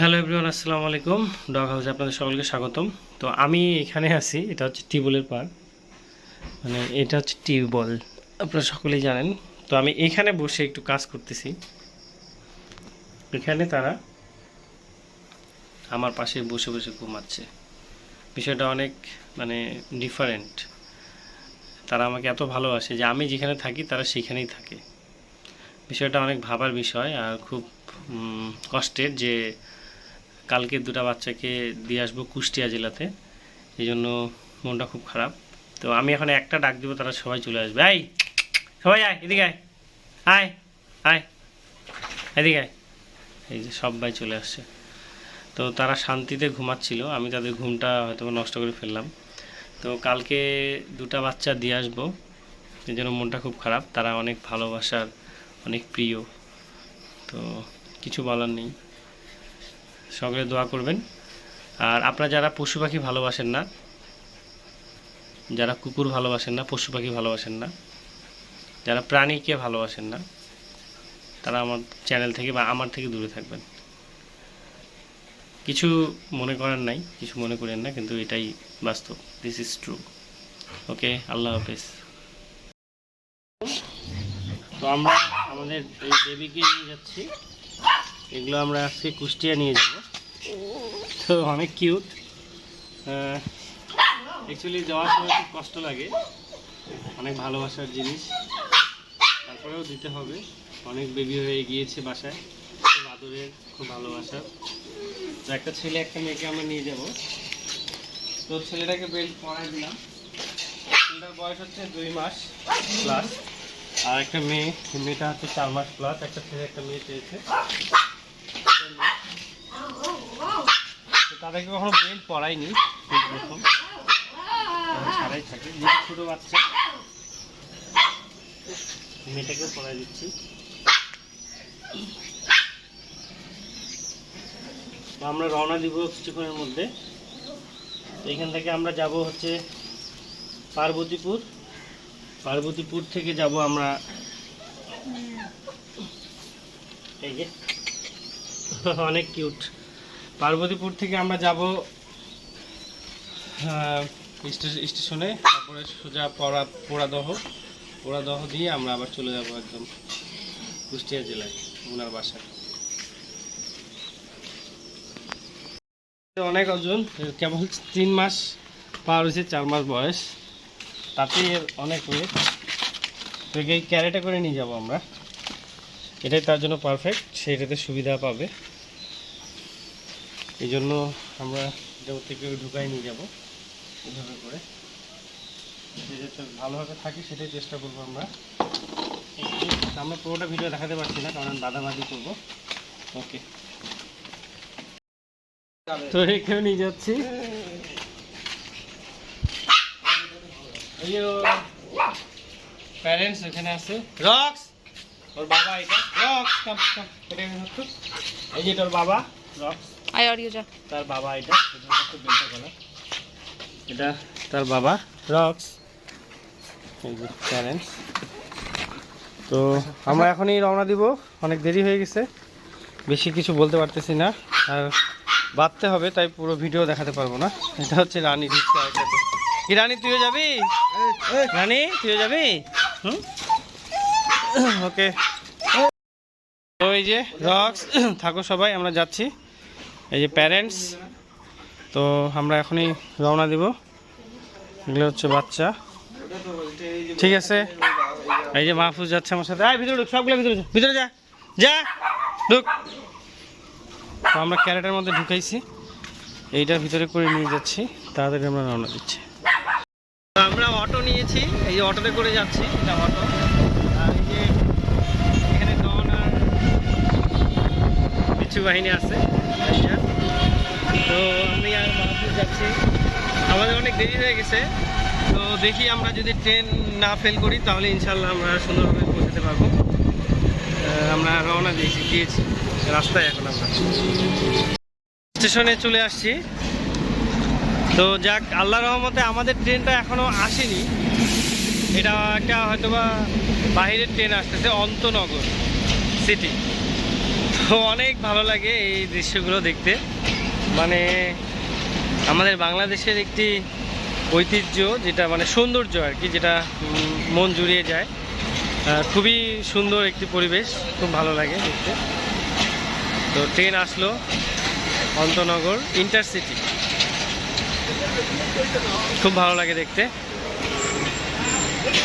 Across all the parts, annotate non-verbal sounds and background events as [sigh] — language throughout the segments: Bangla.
হ্যালো এভরিওয়ান, আসসালামু আলাইকুম। ডগ হাউসে আপনাদের সকলকে স্বাগতম। তো আমি এখানে আছি, এটা হচ্ছে টিউবওয়েলের পার মানে এটা হচ্ছে টিউবওয়েল, আপনারা সকলেই জানেন। তো আমি এখানে বসে একটু কাজ করতেছি। এখানে তারা আমার পাশে বসে বসে ঘুমাচ্ছে। বিষয়টা অনেক মানে ডিফারেন্ট তারা আমাকে এত ভালোবাসে যে আমি যেখানে থাকি, তারা সেখানেই থাকে। বিষয়টা অনেক ভাবার বিষয় আর খুব কষ্টের যে কালকে দুটো বাচ্চাকে দিয়ে আসব কুষ্টিয়া জেলাতে। এই জন্য মনটা খুব খারাপ। তো আমি এখন একটা ডাক দিব, তারা সবাই চলে আসবে। আয় সবাই আয়, এদিকে আয়। আয় আয়, এদিকে আয়। এই যে সবাই চলে আসছে। তো তারা শান্তিতে ঘুমাচ্ছিল। আমি তাদের ঘুমটা হয়তো নষ্ট করে ফেললাম। তো কালকে দুটো বাচ্চা দিয়ে আসব। এই জন্য মনটা খুব খারাপ। তারা অনেক ভালোবাসার, অনেক প্রিয়। তো কিছু বলার নেই। সকলে দোয়া করবেন। আর আপনারা যারা পশু পাখি ভালোবাসেন না, যারা কুকুর ভালোবাসেন না, পশু পাখি ভালোবাসেন না, যারা প্রাণীকে ভালোবাসেন না, তারা আমার চ্যানেল থেকে বা আমার থেকে দূরে থাকবেন। কিছু মনে করার নাই, কিছু মনে করেন না, কিন্তু এটাই বাস্তব। This is true okay Allah হাফেজ। তো আমরা আমাদের এই দেবীকে নিয়ে যাচ্ছি। এগুলো আমরা আজকে কুষ্টিয়া নিয়ে যাব। তো অনেক কিউট। অ্যাকচুয়ালি যাওয়ার সময় খুব কষ্ট লাগে। অনেক ভালোবাসার জিনিস। তারপরেও দিতে হবে। অনেক বেবি হয়ে গিয়েছে বাসায়। খুব আদরের, খুব ভালোবাসার। তো একটা ছেলে, একটা মেয়েকে আমরা নিয়ে যাব। তো ছেলেটাকে বেল্ট পরাই দিলাম। ছেলেটার বয়স হচ্ছে দুই মাস প্লাস আর একটা মেয়ে, মেয়েটা হচ্ছে চার মাস প্লাস একটা ছেলে, একটা মেয়ে চেয়েছে তো তাদেরকে কখনো বেল্ট পরাইনি প্রথম ছাড়াই থাকে। ছোটো বাচ্চা। মেয়েটাকেও পরাই দিচ্ছি। আমরা রওনা দিব কিছুক্ষণের মধ্যে। এখান থেকে আমরা যাব হচ্ছে পার্বতীপুর। পার্বতীপুর থেকে যাব আমরা অনেক কিউট পার্বতীপুর থেকে আমরা যাব স্টেশনে। তারপরে সোজা পড়া পোড়াদহ। পোড়াদহ দিয়ে আমরা আবার চলে যাব একদম কুষ্টিয়া জেলায় ওনার বাসায়। অনেক ওজন, কেবল তিন মাস পার হয়েছে, চার মাস বয়স। তাতে এর অনেক ওয়েট তো একে ক্যারেটে করে নিয়ে যাব আমরা। এটাই তার জন্য পারফেক্ট সেটাতে সুবিধা পাবে। এই জন্য আমরা এটা ওর থেকে ঢুকাই নিয়ে যাব। এভাবে করে। সে ভালোভাবে থাকি, সেটাই চেষ্টা করব আমরা। আমরা পুরোটা ভিডিও দেখাতে পারছি না, কারণ বাদাবাদি করব। ওকে তো এখানে নিয়ে যাচ্ছি। প্যারেন্টস এখানে আছে। রক্স ওর বাবা এটা। রক্স কাম কাম এটা এই যে তোর বাবা রক্স অডিও যা। তার বাবা এটা এটা তার বাবা, রক্স। তো আমরা এখনই রওনা দিব, অনেক দেরি হয়ে গেছে। বেশি কিছু বলতে পারতেছি না, আর বাঁধতে হবে, তাই পুরো ভিডিও দেখাতে পারব না। এটা হচ্ছে রানী। কি রানী, তুইও যাবি? রানী, তুইও যাবি? হুম? ওকে। ওই যে, রক্স, থাকো সবাই, আমরা যাচ্ছি। এই যে প্যারেন্টস তো আমরা এখনই রওনা দিব। এগুলো হচ্ছে বাচ্চা। ঠিক আছে? এই যে মাহফুজ যাচ্ছে আমার সাথে। আয় ভিতরে ঢুক, সবগুলো ভিতরে ভিতরে যা যা, ঢুক। তো আমরা ক্যারেটের মধ্যে ঢুকাইছি। এইটার ভিতরে করে নিয়ে যাচ্ছি। তাড়াতাড়ি আমরা রওনা দিচ্ছি। আমরা অটো নিয়েছি। এই যে অটোতে করে যাচ্ছি। এটা অটো আর এই যে এখানে ডন আর বিচ্ছু বাহিনী আছে। তো আমি আর মাহফুজ যাচ্ছি। আমাদের অনেক দেরি হয়ে গেছে। তো দেখি আমরা যদি ট্রেন না ফেল করি, তাহলে ইনশাল্লাহ আমরা সুন্দরভাবে পৌঁছাতে পারব। আমরা রওনা দিয়েছি, গিয়েছি। রাস্তায় এখন আমরা। স্টেশনে চলে আসছি। তো যাক আল্লাহ রহমতে আমাদের ট্রেনটা এখনও আসেনি। এটা একটা হয়তোবা বাইরের ট্রেন আসতেছে, অন্তনগর সিটি তো অনেক ভালো লাগে এই দৃশ্যগুলো দেখতে। মানে আমাদের বাংলাদেশের একটি ঐতিহ্য, যেটা মানে সৌন্দর্য আর কি, যেটা মন জুড়িয়ে যায়। খুবই সুন্দর একটি পরিবেশ, খুব ভালো লাগে দেখতে। তো ট্রেন আসলো অন্তনগর ইন্টারসিটি। খুব ভালো লাগে দেখতে।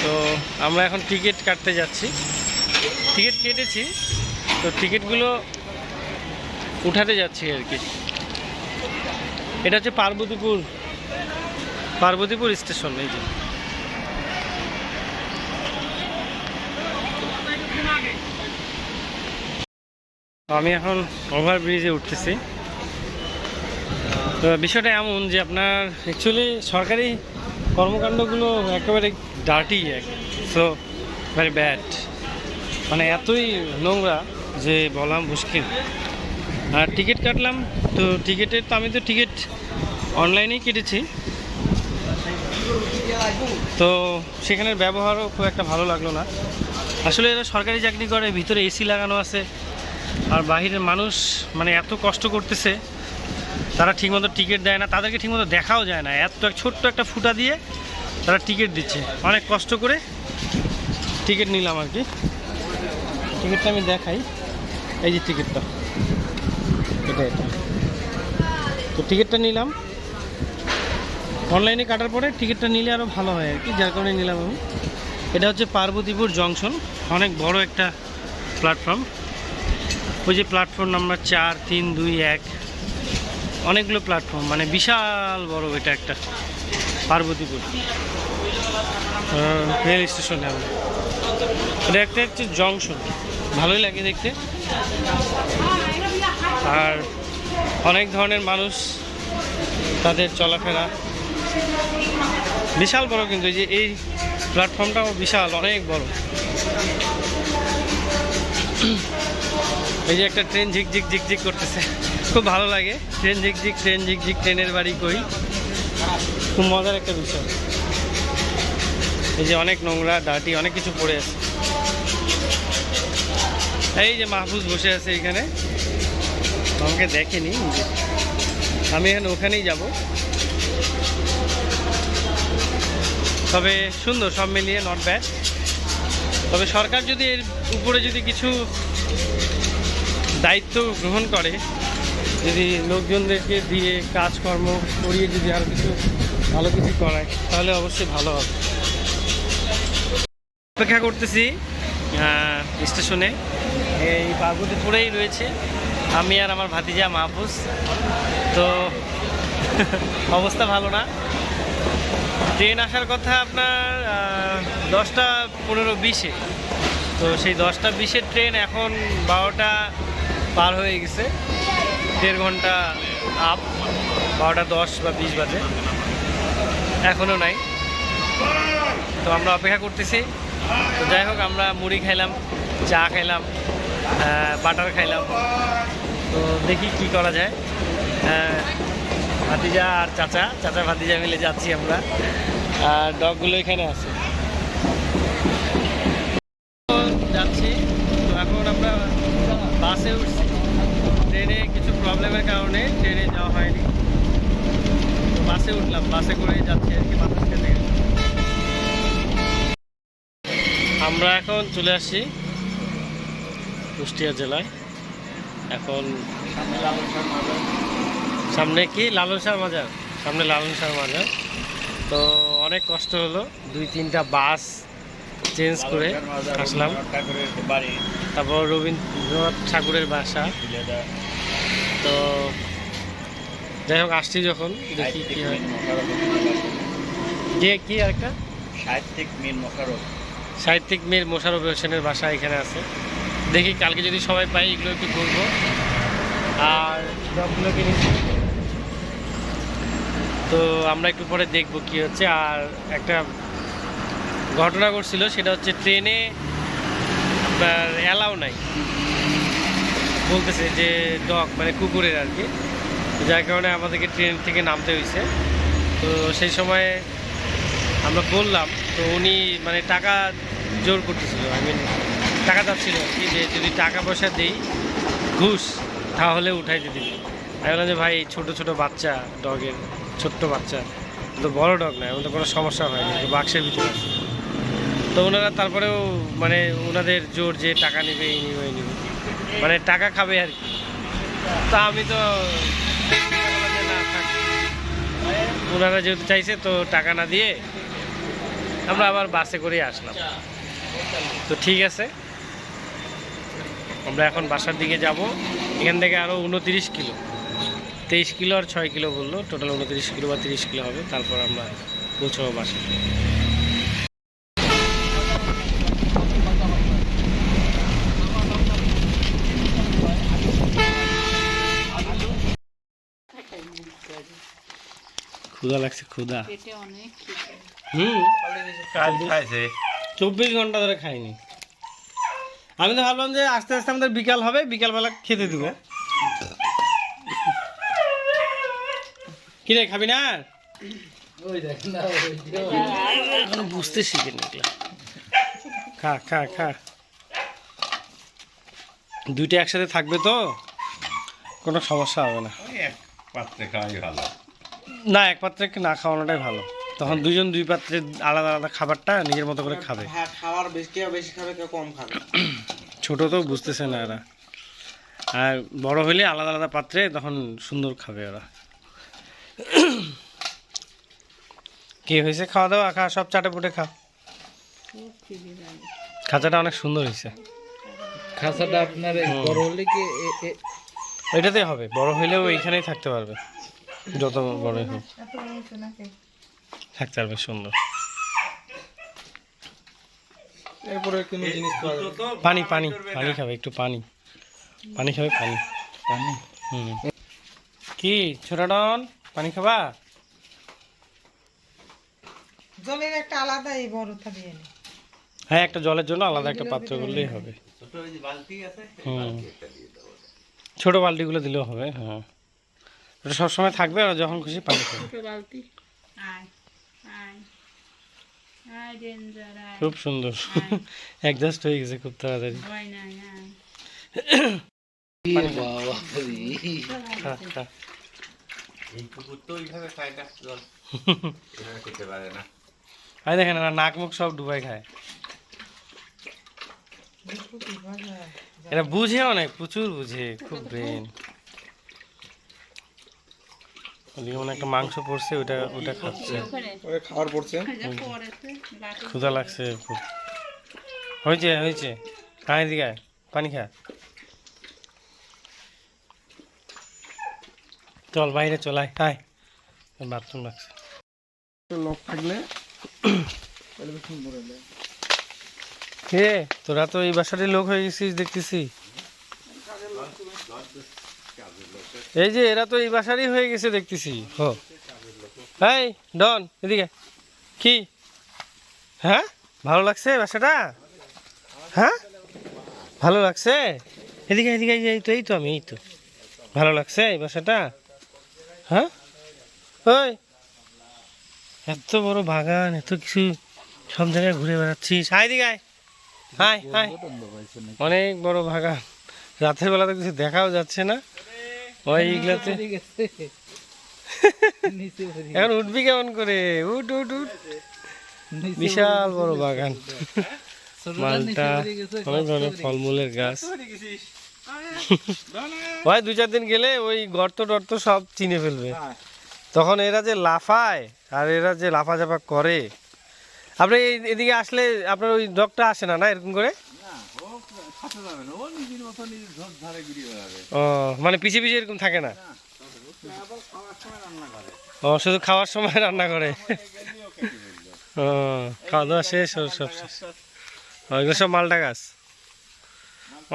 তো আমরা এখন টিকিট কাটতে যাচ্ছি। টিকিট কেটেছি, তো টিকিটগুলো উঠাতে যাচ্ছি আর কি। এটা হচ্ছে পার্বতীপুর পার্বতীপুর স্টেশন, এই যে। আমি এখন ওভার ব্রিজে উঠতেছি। তো বিষয়টা এমন যে আপনার অ্যাকচুয়ালি সরকারি কর্মকাণ্ডগুলো একেবারে ডার্টি সো ভেরি ব্যাড মানে এতই নোংরা যে বলা মুশকিল। আর টিকিট কাটলাম, তো টিকিটের তো আমি তো টিকিট অনলাইনেই কেটেছি। তো সেখানের ব্যবহারও খুব একটা ভালো লাগল না। আসলে এরা সরকারি চাকরি করে, ভিতরে এসি লাগানো আছে, আর বাহিরের মানুষ মানে এত কষ্ট করতেছে, তারা ঠিকমতো টিকিট দেয় না, তাদেরকে ঠিকমতো দেখাও যায় না। এত এক ছোট্ট একটা ফুটা দিয়ে তারা টিকিট দিচ্ছে। অনেক কষ্ট করে টিকিট নিলাম আর কি। টিকিটটা আমি দেখাই। এই যে টিকিটটা। এটা এটা। তো টিকিটটা নিলাম। অনলাইনে কাটার পরে টিকিটটা নিলে আরও ভালো হয় আর কি, যার কারণে নিলাম আমি। এটা হচ্ছে পার্বতীপুর জংশন অনেক বড় একটা প্ল্যাটফর্ম ওই যে প্ল্যাটফর্ম নাম্বার চার, তিন, দুই, এক, অনেকগুলো প্ল্যাটফর্ম মানে বিশাল বড় এটা একটা, পার্বতীপুর। রেল স্টেশনে আমরা। এটা একটা হচ্ছে জংশন ভালোই লাগে দেখতে। আর অনেক ধরনের মানুষ তাদের চলাফেরা। বিশাল বড় কিন্তু যে এই প্ল্যাটফর্মটাও বিশাল, অনেক বড়। এই যে একটা ট্রেন ঝিকঝিক ঝিকঝিক করতেছে। খুব ভালো লাগে। ট্রেন ঝিকঝিক ট্রেন ঝিকঝিক ট্রেনের বাড়ি কই। খুব মজার একটা বিষয়। এই যে অনেক নোংরা ডাটি অনেক কিছু পড়ে আছে। এই যে মাহফুজ বসে আছে এখানে। আমাকে দেখেনি। আমি এখন ওখানেই যাব। তবে সুন্দর, সব মিলিয়ে নট ব্যাড তবে সরকার যদি এর উপরে যদি কিছু দায়িত্ব গ্রহণ করে, যদি লোকজনদেরকে দিয়ে কাজকর্ম করিয়ে যদি আরও কিছু, ভালো কিছু করায়, তাহলে অবশ্যই ভালো হবে। অপেক্ষা করতেছি স্টেশনে। এই পার্বতীপুরেই রয়েছে। আমি আর আমার ভাতিজা মাহফুজ। তো [laughs] অবস্থা ভালো না। ট্রেন আসার কথা আপনার দশটা পনেরো বিশে। তো সেই দশটা বিশের ট্রেন এখন বারোটা পার হয়ে গেছে। দেড় ঘণ্টা আপ বারোটা দশ বা বিশ বাজে। এখনও নাই। তো আমরা অপেক্ষা করতেছি। তো যাই হোক, আমরা মুড়ি খাইলাম, চা খাইলাম বাটার খাইলাম। তো দেখি কি করা যায়। আহ, ভাতিজা আর চাচা চাচা ভাতিজা মিলে যাচ্ছি আমরা। আর ডগগুলো এখানে আছে। যাচ্ছি। তো এখন আমরা বাসে উঠছি। ট্রেনে কিছু প্রবলেমের কারণে ট্রেনে যাওয়া হয়নি। তো বাসে উঠলাম বাসে করে যাচ্ছি আর কি বাতাস খেতে। আমরা এখন চলে আসছি কুষ্টিয়া জেলায়। এখন সামনে কি? লালন শাহ মাজার। সামনে লালন শাহ মাজার। তো অনেক কষ্ট হলো। দুই তিনটা বাস চেঞ্জ করে আসলাম। তারপর রবীন্দ্রনাথ ঠাকুরের বাসা। তো যাই হোক আসছি যখন দেখি কি হয়। যে কি একটা? সাহিত্যিক মীর মোশারফ সাহিত্যিক মেয়ের মোশারফ হোসেনের বাসা এখানে আছে। দেখি কালকে যদি সবাই পাই, এগুলো একটু করব। আর সবগুলোকে নিচ্ছি। তো আমরা একটু পরে দেখব কি হচ্ছে। আর একটা ঘটনা ঘটছিল, সেটা হচ্ছে ট্রেনে আপনার অ্যালাউ নাই। বলতেছে যে ডগ মানে কুকুরের আর কি। যার কারণে আমাদেরকে ট্রেন থেকে নামতে হয়েছে। তো সেই সময় আমরা বললাম, তো উনি মানে টাকা জোর করতেছিল আই মিন টাকা চাচ্ছিল। যে যদি টাকা পয়সা দেই, ঘুষ, তাহলে উঠাইতে দিবি। আমি বললাম যে, ভাই, ছোটো ছোটো বাচ্চা, ডগের, ছোট্ট বাচ্চা তো বড় ডগ নয় ওদের কোনো সমস্যা হয়নি বাক্সের ভিতরে তো ওনারা তারপরেও মানে ওনাদের জোর যে টাকা নেবে, এই নেবে এই নেবে। মানে টাকা খাবে আর কি। তা আমি তো না ওনারা যেহেতু চাইছে, তো টাকা না দিয়ে আমরা আবার বাসে করে আসলাম। তো ঠিক আছে। আমরা এখন বাসার দিকে যাব। এখান থেকে আরও উনতিরিশ কিলো। তেইশ কিলো আর ছয় কিলো বলল। টোটাল উনতিরিশ কিলো বা তিরিশ কিলো হবে। তারপর আমরা পৌঁছাবো বাসায়। ক্ষুধা লাগছে ক্ষুধা। পেটে হুম। চব্বিশ ঘণ্টা ধরে খাইনি। আমি তো ভাবলাম যে আস্তে আস্তে আমাদের বিকাল হবে বিকালবেলা খেতে দিব। কিরে খাবি না? বুঝতে শিখিনি। খা খা খা। দুইটা একসাথে থাকবে তো? কোনো সমস্যা হবে না। এক পাত্রে খাওয়াই ভালো। না এক পাত্রে না খাওয়ানোটাই ভালো। তখন দুজন দুই পাত্রে আলাদা আলাদা খাবারটা নিজের মতো করে খাবে। হ্যাঁ খাওয়ার বেশি কেউ বেশি খাবে কেউ কম খাবে। ছোট তো বুঝতেছে না এরা। আর বড় হলে আলাদা আলাদা পাত্রে তখন সুন্দর খাবে ওরা। কি হয়েছে? খাওয়া দাওয়া? খা সব চাটে পুটে খা খাঁচাটা অনেক সুন্দর হয়েছে। খাঁচাটা আপনার বড় হলে কি হবে। বড় হইলেও এইখানেই থাকতে পারবে। যত বড়ই হোক। থাকতে পারবে সুন্দর। এরপরে কোনো জিনিস পানি পানি পানি খাবে একটু পানি। পানি খাবে পানি। পানি? হুম। কি ছোটাডন পানি খাবা? জলের একটা আলাদা এই বড়টা দিয়ে হ্যাঁ একটা জলের জন্য আলাদা একটা পাত্র করলেই হবে। ছোট বালতি আছে হুম। ছোট বালতিগুলো দিলেও হবে হ্যাঁ। ওটা সবসময় থাকবে আর যখন খুশি পানি খাবে। বালতি আয় আয় আয় ডেঞ্জার আয় খুব সুন্দর। অ্যাডজাস্ট হয়ে গেছে খুব তাড়াতাড়ি। দেখেন না নাক মুখ সব ডুবাই খায়। এটা বুঝে অনেক প্রচুর বুঝে খুব ব্রেন ওদিকে মনে একটা মাংস পড়ছে ওটা ওটা খাচ্ছে। ওখানে খাবার পড়ছে। যা পড়েছে লাঠি ক্ষুধা লাগছে খুব। হয়েছে হয়েছে। খা এদিকে পানি খা। চল বাইরে চল আয় আয়। বাথরুম লাগছে। লোক থাকলে তোরা তো এই বাসারই লোক হয়ে গেছিস দেখতেছি। এই যে এরা তো এই বাসারই হয়ে গেছে দেখতেছি। হো। ডন, এদিকে। কি? হ্যাঁ? ভালো লাগছে বাসাটা? হ্যাঁ? ভালো লাগছে? এদিকে এদিকে, এই তো এই তো আমি, এই তো। ভালো লাগছে এই বাসাটা? হ্যাঁ? ওই, এত বড় বাগান, এত কিছু সব জায়গায় ঘুরে বেড়াচ্ছিস। হাই দিকে আয়। হাই হাই অনেক বড় বাগান। রাতের বেলা কিছু দেখাও যাচ্ছে না। ওই এখন উঠবি কেমন করে? উঠ উঠ উঠ। বিশাল বড় বাগান। মালটা, অনেক ধরনের ফলমূলের গাছ। ভাই, দু চার দিন গেলে ওই গর্ত টর্ত সব চিনে ফেলবে। তখন এরা যে লাফায় আর এরা যে লাফাঝাফা করে। আপনি এদিকে আসলে আপনার ওই ডগটা আসে না না এরকম করে? ও মানে পিছিয়ে পিছিয়ে এরকম থাকে না? ও, শুধু খাওয়ার সময় রান্না করে। ও খাওয়া দাওয়া শেষ সব শেষ। এগুলো সব মালটা গাছ?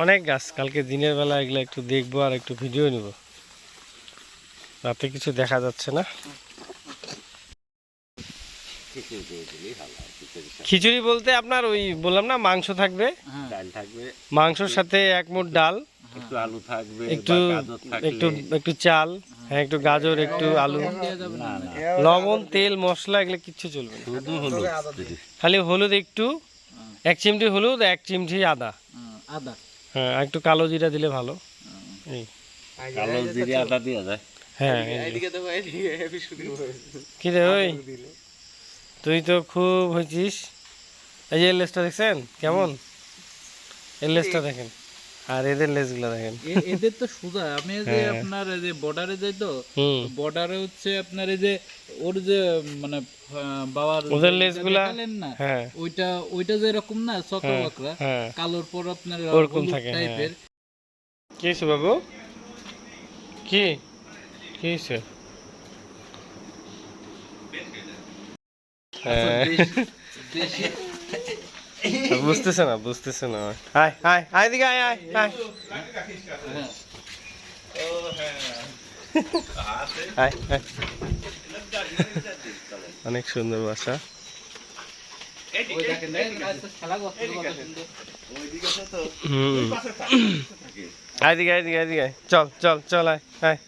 অনেক গাছ, কালকে দিনের বেলা এগুলো একটু দেখব আর একটু ভিডিও নিব। রাতে কিছু দেখা যাচ্ছে না। খিচুড়ি বলতে আপনার ওই বললাম না মাংস থাকবে। ডাল থাকবে। মাংসর সাথে এক মুঠ ডাল। একটু আলু থাকবে একটু একটু একটু চাল হ্যাঁ একটু গাজর একটু আলু। লবণ তেল মশলা এগুলো কিচ্ছু চলবে না। শুধু হলুদ। খালি হলুদ একটু এক চিমটি হলুদ এক চিমটি আদা। আদা। হ্যাঁ আর একটু কালো জিরা দিলে ভালো। এই। কালো জিরে আদা দিয়ে যায় হ্যাঁ এই যে। কি রে ওই? তুই তো খুব হয়েছিস। এই যে লেসটা দেখছেন? কেমন? এই লেসটা দেখেন। আর এদের লেসগুলো দেখেন। এদের তো সুদা আমি যে হ্যাঁ। আপনার এই যে বর্ডারে যাই তো বর্ডারে হচ্ছে আপনার এই যে ওর যে মানে বাবার ওদের লেজগুলা- না? হ্যাঁ। ওইটা ওইটা যে এরকম না চক্র হ্যাঁ, কালোর পর আপনার ওরকম থাকে। টাইপের কি বাবু? কি কি হয়েছে হ্যাঁ [laughs] বুঝতেছে না বুঝতেছে না। আয় আয় আয় দিকে আয় আয় আয়। আয় আয় [laughs] অনেক সুন্দর বাসা। আয় দিকে আয় দিকে আয় দিকে চল চল চল আয় আয়।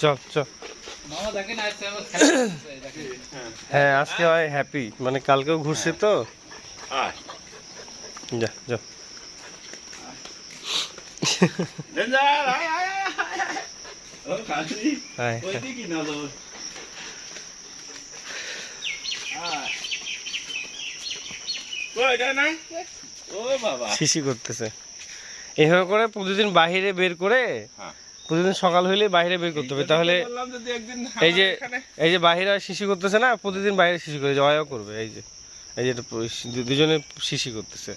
চল চল। হ্যাঁ আজকে হয় হ্যাপি মানে কালকেও ঘুরছে তো। যা যা। ডেঞ্জার আয় আয় আয় আয়, আয়। ও খালি আয় ওই দিকে না তো ওই এটা নাই? ও বাবা। শিশি করতেছে। এইভাবে করে প্রতিদিন বাইরে বের করে হ্যাঁ। প্রতিদিন সকাল হইলে বাইরে বের করতে হবে। তাহলে এই যে এই যে বাহিরে শিশি করতেছে না প্রতিদিন বাইরে শিশি করে জয়াও করবে এই যে। এই যে এটা দুজনে শিশি করতেছে।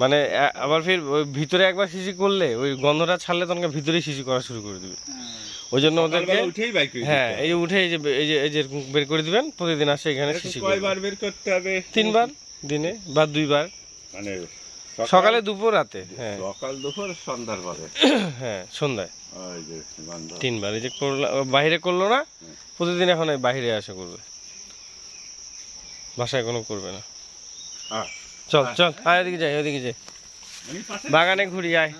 মানে আবার ফির ওই ভিতরে একবার শিশি করলে ওই গন্ধটা ছাড়লে তখন ভিতরেই শিশি করা শুরু করে দিবে। ওই জন্য ওদেরকে উঠেই বাইক হ্যাঁ এই যে উঠে এই যে এই যে এই যে বের করে দিবেন প্রতিদিন আসে এখানে শিশি কয়বার বের করতে হবে? তিনবার দিনে বা দুইবার। মানে সকালে দুপুর রাতে হ্যাঁ। সকাল দুপুর সন্ধ্যার পরে। হ্যাঁ সন্ধ্যায়। তিনবার এই যে করল বাইরে করল না প্রতিদিন এখন এই বাইরে আসা করবে। বাসায় কোনো করবে না। হ্যাঁ। চল চল আয় ওদিকে যাই ওদিকে যাই। বাগানে ঘুরি আয়।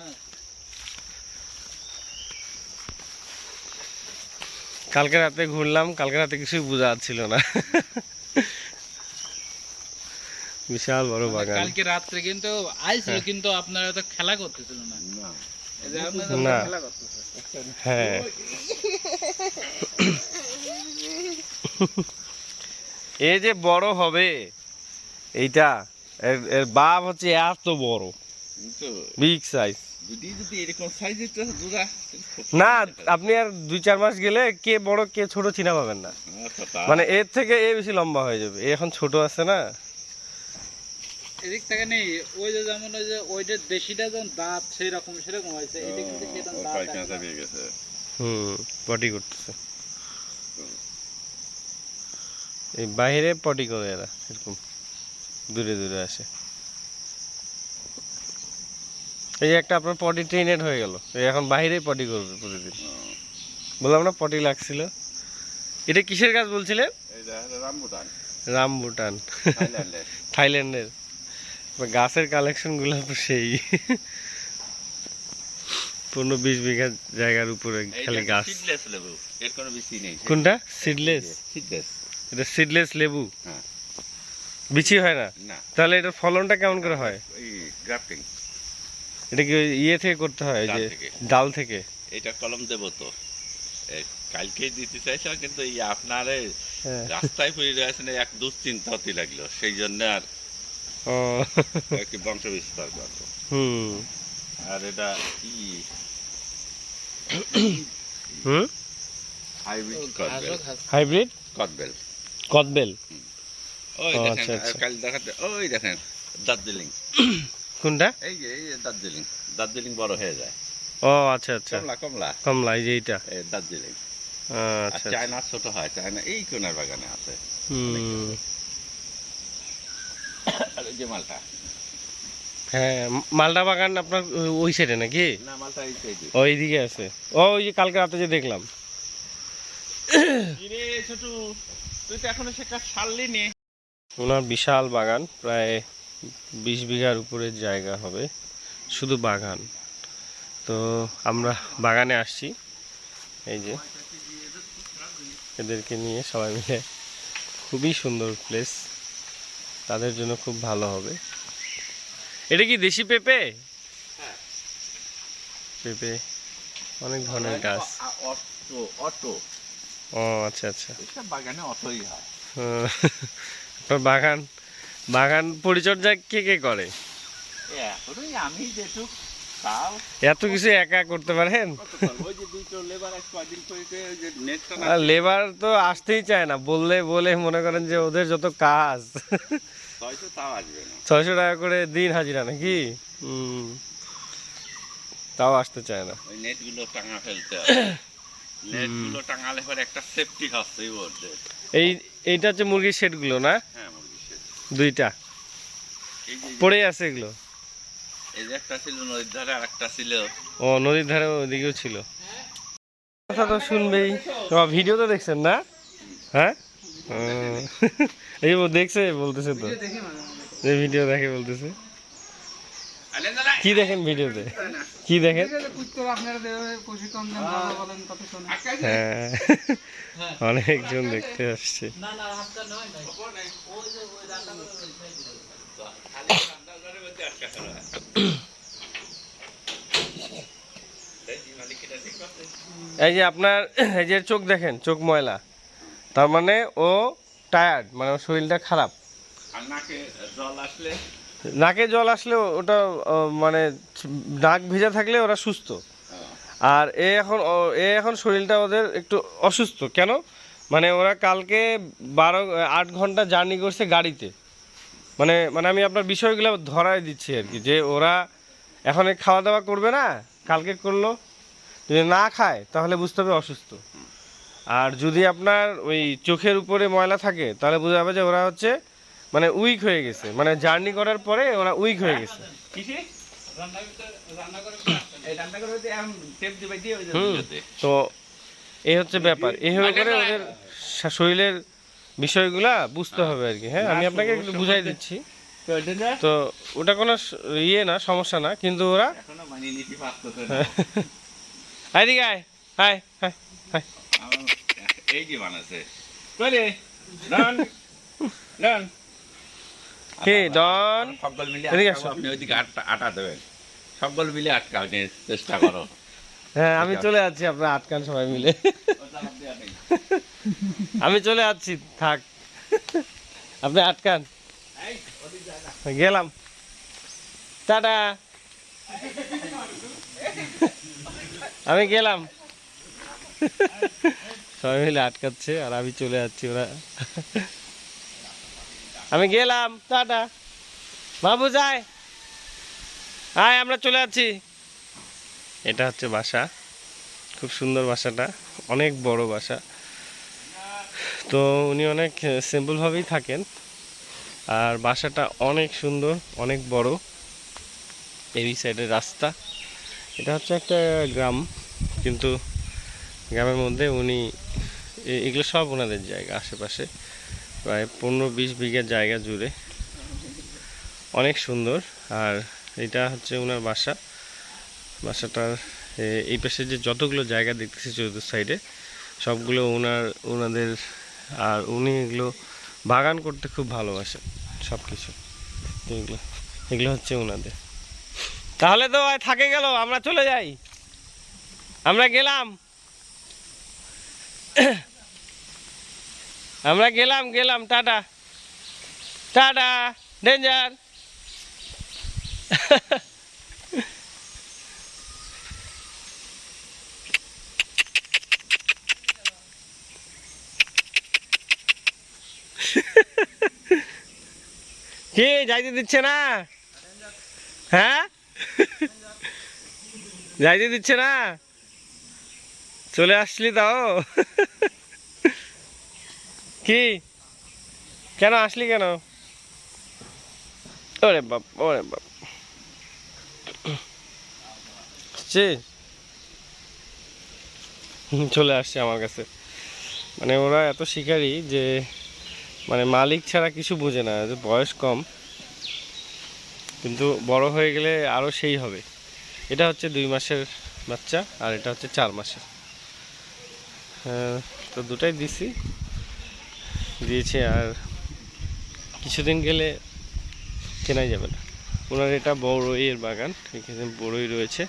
কালকে রাতে ঘুরলাম কালকে রাতে কিছুই বোঝা যাচ্ছিল না। বিশাল বড় বাগান। কালকে রাত্রে কিন্তু আইছিল হ্যাঁ। কিন্তু আপনারা তো খেলা করতেছিল না না। হ্যাঁ। এ যে বড় হবে এইটা এর বাপ হচ্ছে এত বড়। বিগ সাইজ না আপনি আর দুই চার মাস গেলে কে বড় কে ছোট চিনা পাবেন না। আচ্ছা, মানে এর থেকে এ বেশি লম্বা হয়ে যাবে। এখন ছোট আছে না। এদিক থেকে নেই ওই যে যেমন ওই যে ওইটা দেশিটা যেমন দাঁত সেই রকম সেরকম হয়েছে। এটা কিন্তু সেরকম ও, দাঁত গেছে। হুম পটি করতেছে। এই বাইরে পটি করে এরা এরকম দূরে দূরে আসে। এই একটা আপনার পটি ট্রেনেড হয়ে গেল এই এখন বাইরেই পটি করবে প্রতিদিন। বললাম না পটি লাগছিল। এটা কিসের গাছ বলছিলেন? এই যে রামবুটান রামবুটান থাইল্যান্ডের। থাইল্যান্ডের। গাছের কালেকশনগুলো তো সেই। পনেরো বিশ বিঘা জায়গার উপরে খালি গাছ। এর কোনো বেশি নেই কোনটা? সিডলেস সিডলেস এটা সিডলেস লেবু? হ্যাঁ। বিচি হয় না? তাহলে এটার ফলনটা কেমন করে হয়? গ্রাফটিং এটা কি ইয়ে থেকে করতে হয় ডাল যে থেকে। ডাল থেকে? এটা কলম দেবো তো। কালকেই দিতে চাইছিলাম কিন্তু আপনার হ্যাঁ। রাস্তায় পড়ে রয়েছেন এক দুশ্চিন্তা হতে লাগল। সেই জন্য আর একটি বংশ বিস্তার করব হুম। আর এটা ই হুম? হাইব্রিড ঘাস। হাইব্রিড? কদবেল। কদবেল। ওই দেখেন আচ্ছা, আচ্ছা। কাল দেখাতে ওই দেখেন দার্জিলিং। কোনটা? এই যে এই দার্জিলিং। দার্জিলিং বড় হয়ে যায়। ও আচ্ছা আচ্ছা। কমলা কমলা। কমলা এই যে এইটা। এই দার্জিলিং। আচ্ছা আচ্ছা। চায়না ছোট হয় চায়না এই কোনার বাগানে আছে। হুম। যে মালটা? হ্যাঁ মালটা বাগান আপনার ওই- সাইডে নাকি? না মালটা এই সাইডে ওই দিকে আছে। ও ওই যে কালকে রাতে যে দেখলাম। ছোট তুই তো এখনও সে কাজ সারলি নে। ওনার বিশাল বাগান প্রায় বিশ বিঘার উপরে জায়গা হবে শুধু বাগান। তো আমরা বাগানে আসছি। এই যে এদেরকে নিয়ে সবাই মিলে। খুবই সুন্দর প্লেস তাদের জন্য খুব ভালো হবে। এটা কি দেশি পেঁপে? পেঁপে অনেক ধরনের গাছ। অটো ও আচ্ছা আচ্ছা। বাগানে অটোই হয়। বাগান বাগান পরিচর্যা কে কে করে? আমি যেটুক এত কিছু একা করতে পারেন? লেবার তো আসতেই চায় না। বললে বলে মনে করেন যে ওদের যত কাজ। ছয়শো টাকা করে দিন হাজিরা নাকি? তাও আসতে চায় না। ওই নেটগুলো টাঙা ফেলতে নেটগুলো [coughs] টাঙালে পরে একটা সেফটি হচ্ছে এই এইটা হচ্ছে মুরগির শেডগুলো না? হ্যাঁ। দুইটা। পড়ে আছে এগুলো? এই যে একটা ছিল নদীর ধারে আর একটা ছিল। ও নদীর ধারে ওদিকেও ছিল। কথা তো শুনবেই। ও, ভিডিও তো দেখছেন না? হ্যাঁ? এই ও দেখছে বলতেছে তো। যে ভিডিও দেখে বলতেছে। কি দেখেন ভিডিওতে কি দেখেন? হ্যাঁ। অনেকজন দেখতে আসছে। না না [coughs] এই যে আপনার এই যে চোখ দেখেন চোখ ময়লা। তার মানে ও টায়ার্ড মানে ওর শরীরটা খারাপ। নাকে জল আসলে? ওটা মানে নাক ভেজা থাকলে ওরা সুস্থ। আর এ এখন এ এখন শরীরটা ওদের একটু অসুস্থ। কেন? মানে ওরা কালকে বারো আট ঘণ্টা জার্নি করছে গাড়িতে। মানে মানে আমি আপনার বিষয়গুলো ধরাই দিচ্ছি আর কি যে ওরা এখন খাওয়া দাওয়া করবে না কালকে করল যদি না খায় তাহলে বুঝতে হবে অসুস্থ। আর যদি আপনার ওই চোখের উপরে ময়লা থাকে তাহলে বোঝা যাবে যে ওরা হচ্ছে মানে উইক হয়ে গেছে। মানে জার্নি করার পরে ওরা উইক হয়ে গেছে। তো এই হচ্ছে ব্যাপার। এইভাবে করে ওদের শরীরের বিষয়গুলা বুঝতে হবে আর কি হ্যাঁ? আমি আপনাকে একটু বুঝাই দিচ্ছি। তো ওটা কোনো ইয়ে না সমস্যা না কিন্তু ওরা পারতেছে না। এদিকে আয় হাই হাই হাই। এই বানাচ্ছে। কইরে ডান ডান। কে ডন? সকল মিলে আপনি ওইদিকে আটটা আটা দেবেন। সকল মিলে আটকাতে চেষ্টা করো। হ্যাঁ আমি চলে যাচ্ছি আপনার আটকান সবাই মিলে। আমি চলে যাচ্ছি থাক। আপনি আটকান। গেলাম। টাটা। আমি গেলাম। সবাই মিলে আটকাচ্ছে আর আমি চলে যাচ্ছি ওরা। আমি গেলাম। টাটা। বাবু যায়। আয় আমরা চলে যাচ্ছি। এটা হচ্ছে বাসা। খুব সুন্দর বাসাটা, অনেক বড় বাসা। তো উনি অনেক সিম্পলভাবেই থাকেন। আর বাসাটা অনেক সুন্দর, অনেক বড়। এই সাইডের রাস্তা। এটা হচ্ছে একটা গ্রাম, কিন্তু গ্রামের মধ্যে উনি এগুলো সব ওনাদের জায়গা আশেপাশে। প্রায় পনেরো বিশ বিঘা জায়গা জুড়ে। অনেক সুন্দর। আর এটা হচ্ছে ওনার বাসা। বাসাটার এই পাশে যে যতগুলো জায়গা দেখতেছি চতুর্থ সাইডে সবগুলো ওনার, ওনাদের, আর উনি এগুলো বাগান করতে খুব ভালোবাসেন সব কিছু এগুলো এগুলো হচ্ছে ওনাদের। তাহলে তো থাকে গেল, আমরা চলে যাই। আমরা গেলাম। আমরা গেলাম গেলাম, টাটা। Tata, danger. [laughs] কে যাইতে দিচ্ছে না? হ্যাঁ? যাইতে দিচ্ছে না? চলে আসলি তাও? কি? কেন আসলি কেন? ওরে বাপ ওরে বাপ। চলে আসছে আমার কাছে। মানে ওরা এত শিকারী যে মানে মালিক ছাড়া কিছু বোঝে না বয়স কম কিন্তু বড় হয়ে গেলে আরও সেই হবে। এটা হচ্ছে দুই মাসের বাচ্চা আর এটা হচ্ছে চার মাসের। আহ, তো দুটাই দিছি দিয়েছি আর কিছুদিন গেলে কেনাই যাবে না। ওনার এটা বড়ইয়ের বাগান এখানে বড়ই রয়েছে।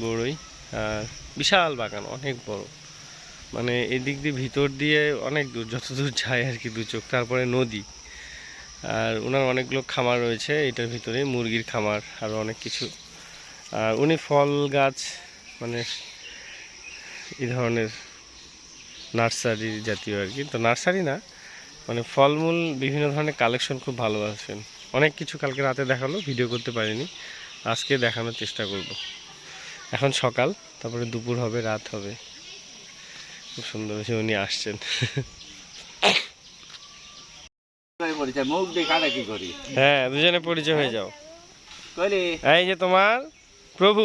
বড়ই আর বিশাল বাগান অনেক বড়। মানে এদিক দিয়ে ভিতর দিয়ে অনেক দূর যতদূর যায় আর কি দু চোখ, তারপরে নদী। আর ওনার অনেকগুলো খামার রয়েছে, এটার ভিতরে মুরগির খামার আরও অনেক কিছু। আর উনি ফল গাছ মানে এই ধরনের নার্সারি জাতীয় আর কি। তো নার্সারি না মানে ফলমূল বিভিন্ন ধরনের কালেকশন খুব ভালোবাসেন। অনেক কিছু কালকে রাতে দেখাল, ভিডিও করতে পারিনি। আজকে দেখানোর চেষ্টা করব। এখন সকাল, তারপরে দুপুর হবে, রাত হবে। খুব সুন্দর হয়েছে উনি আসছেন। হ্যাঁ দুজনে পরিচয় হয়ে যাও। এই যে তোমার প্রভু।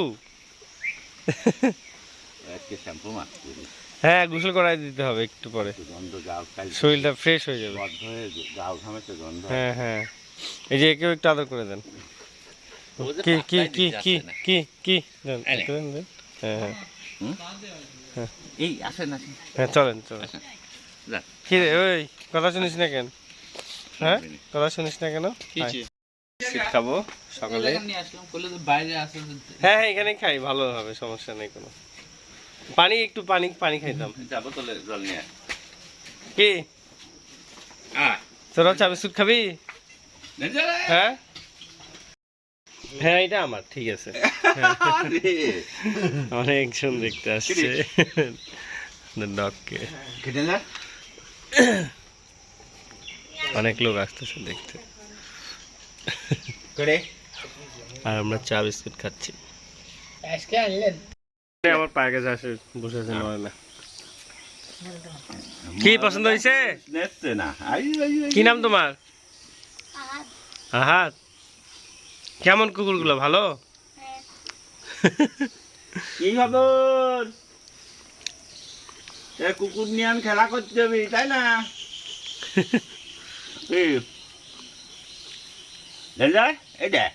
হ্যাঁ গোসল করাই দিতে হবে একটু পরে। শরীরটা ফ্রেশ হয়ে যাবে। হয়ে হ্যাঁ এই যে একেও একটু আদর করে দেন। কি কি কি কি কি? কি। হ্যাঁ হ্যাঁ। এই আসেন আসেন। হ্যাঁ চলেন চলেন। যান। কি রে ওই কথা শুনিস না কেন? হ্যাঁ? কথা শুনিস না কেন? শীত খাব সকালে। হ্যাঁ হ্যাঁ এখানে খাই ভালো হবে সমস্যা নেই কোনো। পানি একটু পানি পানি খাইতাম যাব তোলে জল নিয়ে কি? তোরা চা বিস্কুট খাবি? হ্যাঁ? হ্যাঁ এটা আমার ঠিক আছে। আরে। অনেকজন দেখতে আসছে। ডগকে অনেক লোক আসতেছে দেখতে। আর আমরা চা বিস্কুট খাচ্ছি। আমার পায়ে কাছে আসে বসে আছে না। কি পছন্দ হয়েছে। কি নাম তোমার? আহাত? কেমন কুকুরগুলো ভালো? কি খবর? কুকুর নিয়ে আমি খেলা করতে যাবি তাই না? [laughs] এই দেখ।